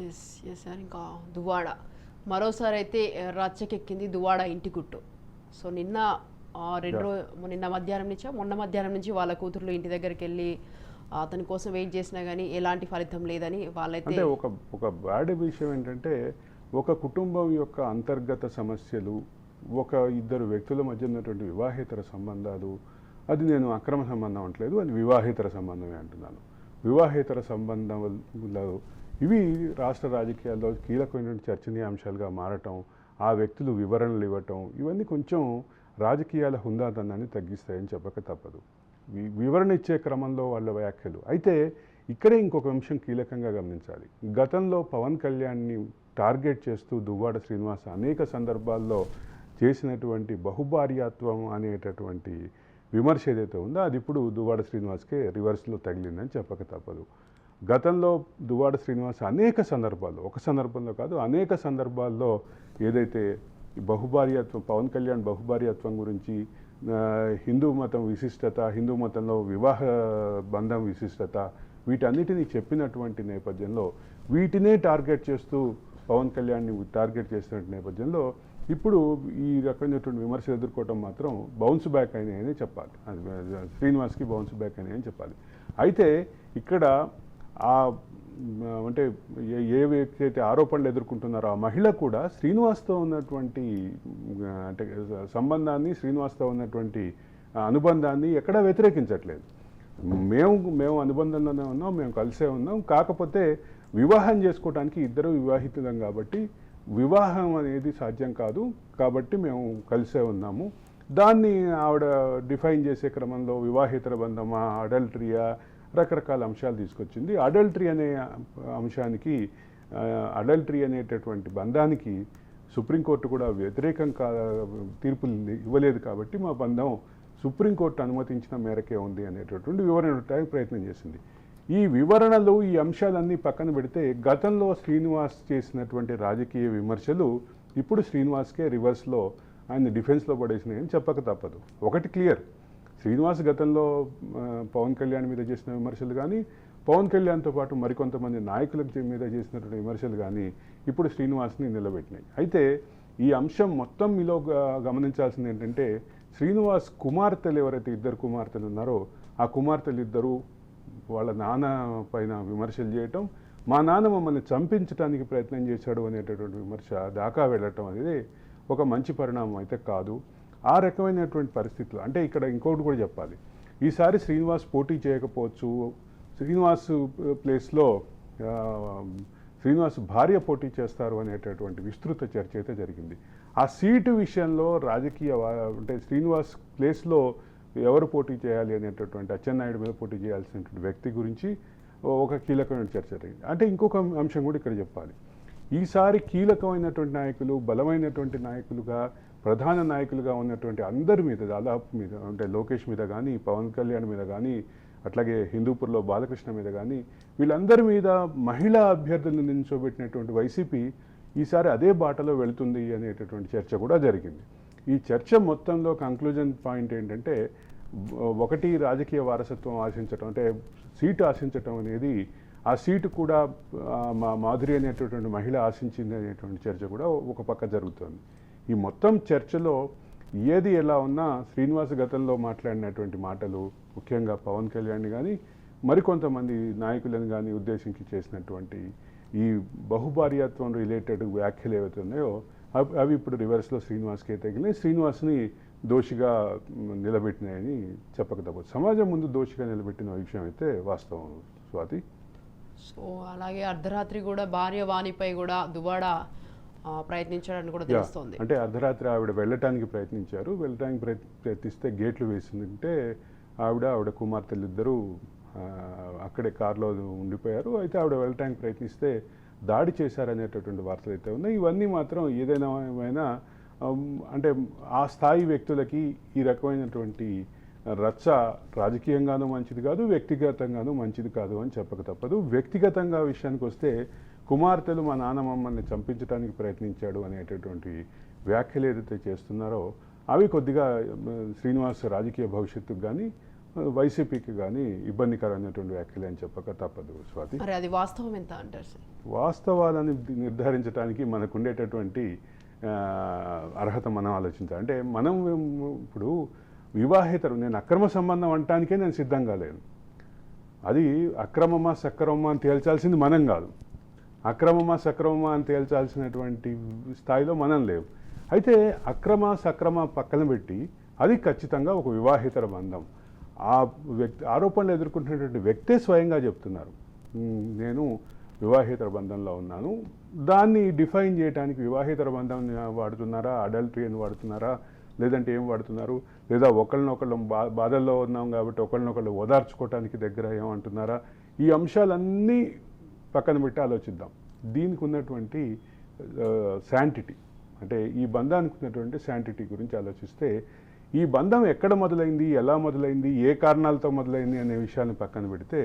Yes yes sir ఇంకా దువాడ మరోసారి అయితే రచ్చకెక్కింది దువాడ ఇంటి గుట్టు. సో నిన్న రెండు రో- నిన్న మధ్యాహ్నం నుంచి మొన్న మధ్యాహ్నం నుంచి వాళ్ళ కూతుర్లు ఇంటి దగ్గరికి వెళ్ళి అతని కోసం వెయిట్ చేసినా కానీ ఎలాంటి ఫలితం లేదని వాళ్ళైతే ఒక ఒక బ్యాడ్ విషయం ఏంటంటే ఒక కుటుంబం యొక్క అంతర్గత సమస్యలు ఒక ఇద్దరు వ్యక్తుల మధ్య ఉన్నటువంటి వివాహేతర సంబంధాలు అది నేను అక్రమ సంబంధం అంటలేదు అది వివాహేతర సంబంధమే అంటున్నాను. వివాహేతర సంబంధాలు ఇవి రాష్ట్ర రాజకీయాల్లో కీలకమైనటువంటి చర్చనీయాంశాలుగా మారటం ఆ వ్యక్తులు వివరణలు ఇవ్వటం ఇవన్నీ కొంచెం రాజకీయాల హుందాతనాన్ని తగ్గిస్తాయని చెప్పక తప్పదు. వివరణ ఇచ్చే క్రమంలో వాళ్ళ వ్యాఖ్యలు. అయితే ఇక్కడే ఇంకొక అంశం కీలకంగా గమనించాలి. గతంలో పవన్ కళ్యాణ్ని టార్గెట్ చేస్తూ దువ్వాడ శ్రీనివాస్ అనేక సందర్భాల్లో చేసినటువంటి బహుభార్యాత్వం అనేటటువంటి విమర్శ ఏదైతే ఉందో అది ఇప్పుడు దువ్వాడ శ్రీనివాస్కే రివర్స్లో తగిలిందని చెప్పక తప్పదు. గతంలో దువ్వాడ శ్రీనివాస్ అనేక సందర్భాల్లో ఒక సందర్భంలో కాదు అనేక సందర్భాల్లో ఏదైతే బహుభార్యత్వం పవన్ కళ్యాణ్ బహుభార్యత్వం గురించి హిందూ మతం విశిష్టత హిందూ మతంలో వివాహ బంధం విశిష్టత వీటన్నిటినీ చెప్పినటువంటి నేపథ్యంలో వీటినే టార్గెట్ చేస్తూ పవన్ కళ్యాణ్ని టార్గెట్ చేస్తున్న నేపథ్యంలో ఇప్పుడు ఈ రకమైనటువంటి విమర్శలు ఎదుర్కోవటం మాత్రం బౌన్స్ బ్యాక్ అయినాయని చెప్పాలి. శ్రీనివాస్కి బౌన్స్ బ్యాక్ అయినాయని చెప్పాలి. అయితే ఇక్కడ ఆ అంటే ఏ- ఏ వ్యక్తి అయితే ఆరోపణలు ఎదుర్కొంటున్నారో ఆ మహిళ కూడా శ్రీనివాస్తో ఉన్నటువంటి అంటే సంబంధాన్ని శ్రీనివాస్తో ఉన్నటువంటి అనుబంధాన్ని ఎక్కడా వ్యతిరేకించట్లేదు. మేము మేము అనుబంధంలోనే ఉన్నాం మేము కలిసే ఉన్నాం. కాకపోతే వివాహం చేసుకోవడానికి ఇద్దరు వివాహితులం కాబట్టి వివాహం అనేది సాధ్యం కాదు. కాబట్టి మేము కలిసే ఉన్నాము. దాన్ని ఆవిడ డిఫైన్ చేసే క్రమంలో వివాహేతర బంధమా అడల్టరీయా రకరకాల అంశాలు తీసుకొచ్చింది. అడల్టరీ అనే అంశానికి అడల్టరీ అనేటటువంటి బంధానికి సుప్రీంకోర్టు కూడా వ్యతిరేకం కా తీర్పులు ఇవ్వలేదు కాబట్టి మా బంధం సుప్రీంకోర్టు అనుమతించిన మేరకే ఉంది అనేటటువంటి వివరణ ఇవ్వడానికి ప్రయత్నం చేసింది. ఈ వివరణలు ఈ అంశాలన్నీ పక్కన పెడితే గతంలో శ్రీనివాస్ చేసినటువంటి రాజకీయ విమర్శలు ఇప్పుడు శ్రీనివాస్కే రివర్స్లో ఆయన డిఫెన్స్లో పడేసినాయని చెప్పక తప్పదు. ఒకటి క్లియర్ శ్రీనివాస్ గతంలో పవన్ కళ్యాణ్ మీద చేసిన విమర్శలు కానీ పవన్ కళ్యాణ్తో పాటు మరికొంతమంది నాయకుల మీద చేసినటువంటి విమర్శలు కానీ ఇప్పుడు శ్రీనివాస్ని నిలబెట్టినాయి. అయితే ఈ అంశం మొత్తం మీలో గమనించాల్సింది ఏంటంటే శ్రీనివాస్ కుమార్తెలు ఎవరైతే ఇద్దరు కుమార్తెలు ఉన్నారో ఆ కుమార్తెలు ఇద్దరు వాళ్ళ నాన్న పైన విమర్శలు చేయటం మా నాన్న మమ్మల్ని చంపించడానికి ప్రయత్నం చేశాడు అనేటటువంటి విమర్శ దాకా వెళ్ళటం అనేది ఒక మంచి పరిణామం అయితే కాదు. ఆ రకమైనటువంటి పరిస్థితులు. అంటే ఇక్కడ ఇంకోటి కూడా చెప్పాలి. ఈసారి శ్రీనివాస్ పోటీ చేయకపోవచ్చు. శ్రీనివాస్ ప్లేస్లో శ్రీనివాస్ భార్య పోటీ చేస్తారు అనేటటువంటి విస్తృత చర్చ అయితే జరిగింది. ఆ సీటు విషయంలో రాజకీయ అంటే శ్రీనివాస్ ప్లేస్లో ఎవరు పోటీ చేయాలి అనేటటువంటి అచ్చెన్నాయుడు మీద పోటీ చేయాల్సినటువంటి వ్యక్తి గురించి ఒక కీలకమైన చర్చ జరిగింది. అంటే ఇంకొక అంశం కూడా ఇక్కడ చెప్పాలి. ఈసారి కీలకమైనటువంటి నాయకులు బలమైనటువంటి నాయకులుగా ప్రధాన నాయకులుగా ఉన్నటువంటి అందరి మీద దాదాపు మీద అంటే లోకేష్ మీద కానీ పవన్ కళ్యాణ్ మీద కానీ అట్లాగే హిందూపూర్లో బాలకృష్ణ మీద కానీ వీళ్ళందరి మీద మహిళా అభ్యర్థులను నిల్చోబెట్టినటువంటి వైసీపీ ఈసారి అదే బాటలో వెళుతుంది అనేటటువంటి చర్చ కూడా జరిగింది. ఈ చర్చ మొత్తంలో కంక్లూజన్ పాయింట్ ఏంటంటే ఒకటి రాజకీయ వారసత్వం ఆశించటం అంటే సీటు ఆశించటం అనేది ఆ సీటు కూడా మా మాధురి అనేటటువంటి మహిళ ఆశించింది అనేటువంటి చర్చ కూడా ఒక పక్క జరుగుతుంది. ఈ మొత్తం చర్చలో ఏది ఎలా ఉన్నా శ్రీనివాస్ గతంలో మాట్లాడినటువంటి మాటలు ముఖ్యంగా పవన్ కళ్యాణ్ కానీ మరికొంతమంది నాయకులను కానీ ఉద్దేశించి చేసినటువంటి ఈ బహుభార్యాత్వం రిలేటెడ్ వ్యాఖ్యలు ఏవైతే ఉన్నాయో అవి అవి ఇప్పుడు రివర్స్లో శ్రీనివాస్కే తగిలినాయి శ్రీనివాస్ని దోషిగా నిలబెట్టినాయని చెప్పక తప్పదు సమాజం ముందు దోషిగా నిలబెట్టిన విషయం అయితే వాస్తవం స్వాతి. సో అలాగే అర్ధరాత్రి కూడా భార్య వాణిపై కూడా దువాడ ప్రయత్నించాడని కూడా తెలుస్తోంది. అంటే అర్ధరాత్రి ఆవిడ వెళ్ళటానికి ప్రయత్నించారు. వెళ్ళటానికి ప్రయత్- ప్రయత్నిస్తే గేట్లు వేసిందంటే ఆవిడ ఆవిడ కుమార్తెలు ఇద్దరు అక్కడే కారులో ఉండిపోయారు. అయితే ఆవిడ వెళ్ళటానికి ప్రయత్నిస్తే దాడి చేశారనేటటువంటి వార్తలు అయితే ఉన్నాయి. ఇవన్నీ మాత్రం ఏదైనా అంటే ఆ స్థాయి వ్యక్తులకి ఈ రకమైనటువంటి రచ్చ రాజకీయంగానూ మంచిది కాదు వ్యక్తిగతంగానూ మంచిది కాదు అని చెప్పక తప్పదు. వ్యక్తిగతంగా విషయానికి వస్తే కుమార్తెలు మా నాన్న మమ్మల్ని చంపించడానికి ప్రయత్నించాడు అనేటటువంటి వ్యాఖ్యలు ఏదైతే చేస్తున్నారో అవి కొద్దిగా శ్రీనివాస్ రాజకీయ భవిష్యత్తుకు కానీ వైసీపీకి కానీ ఇబ్బందికరమైనటువంటి వ్యాఖ్యలు అని చెప్పక తప్పదు స్వాతి. అది వాస్తవం ఎంత అంటారు సార్? వాస్తవాలను నిర్ధారించడానికి మనకు ఉండేటటువంటి ఆ, అర్హత మనం ఆలోచించాలి. అంటే మనం ఇప్పుడు వివాహేతరం నేను అక్రమ సంబంధం అనటానికే నేను సిద్ధంగా లేను. అది అక్రమమా సక్రమమా అని తేల్చాల్సింది మనం కాదు. అక్రమమా సక్రమమా అని తేల్చాల్సినటువంటి స్థాయిలో మనం లేవు. అయితే అక్రమ సక్రమ పక్కన పెట్టి అది ఖచ్చితంగా ఒక వివాహేతర బంధం. ఆ వ్యక్తి ఆరోపణలు ఎదుర్కొంటున్నటువంటి వ్యక్తే స్వయంగా చెప్తున్నారు. నేను వివాహేతర బంధంలో ఉన్నాను. దాన్ని డిఫైన్ చేయడానికి వివాహేతర బంధం వాడుతున్నారా అడల్టరీ అని వాడుతున్నారా లేదంటే ఏం వాడుతున్నారు? లేదా ఒకళ్ళనొకళ్ళం బా బాధల్లో ఉన్నాం కాబట్టి ఒకళ్ళనొకళ్ళు ఓదార్చుకోవటానికి దగ్గర ఏమంటున్నారా ఈ అంశాలన్నీ పక్కన పెట్టి ఆలోచిద్దాం. దీనికి ఉన్నటువంటి శాంటిటీ. అంటే ఈ బంధానికి ఉన్నటువంటి శాంటిటీ గురించి ఆలోచిస్తే ఈ బంధం ఎక్కడ మొదలైంది? ఎలా మొదలైంది? ఏ కారణాలతో మొదలైంది అనే విషయాన్ని పక్కన పెడితే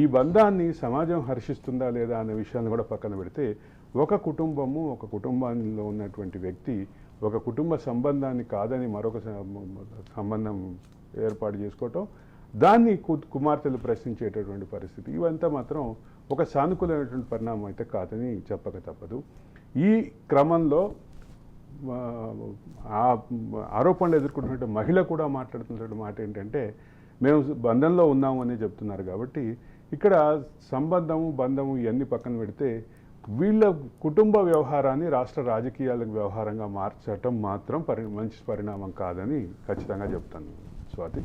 ఈ బంధాన్ని సమాజం హర్షిస్తుందా లేదా అనే విషయాన్ని కూడా పక్కన పెడితే ఒక కుటుంబము ఒక కుటుంబంలో ఉన్నటువంటి వ్యక్తి ఒక కుటుంబ సంబంధాన్ని కాదని మరొక సంబంధం ఏర్పాటు చేసుకోవటం దాన్ని కు- కుమార్తెలు ప్రశ్నించేటటువంటి పరిస్థితి. ఇవంతా మాత్రం ఒక సానుకూలమైనటువంటి పరిణామం అయితే కాదని చెప్పక తప్పదు. ఈ క్రమంలో ఆ, ఆరోపణలు ఎదుర్కొంటున్న మహిళ కూడా మాట్లాడుతున్నటువంటి మాట ఏంటంటే మేము బంధంలో ఉన్నాము అని చెప్తున్నారు కాబట్టి ఇక్కడ సంబంధము బంధము ఇవన్నీ పక్కన పెడితే వీళ్ళ కుటుంబ వ్యవహారాన్ని రాష్ట్ర రాజకీయాల వ్యవహారంగా మార్చటం మాత్రం పరి మంచి పరిణామం కాదని ఖచ్చితంగా చెప్తాను. స్వాతి?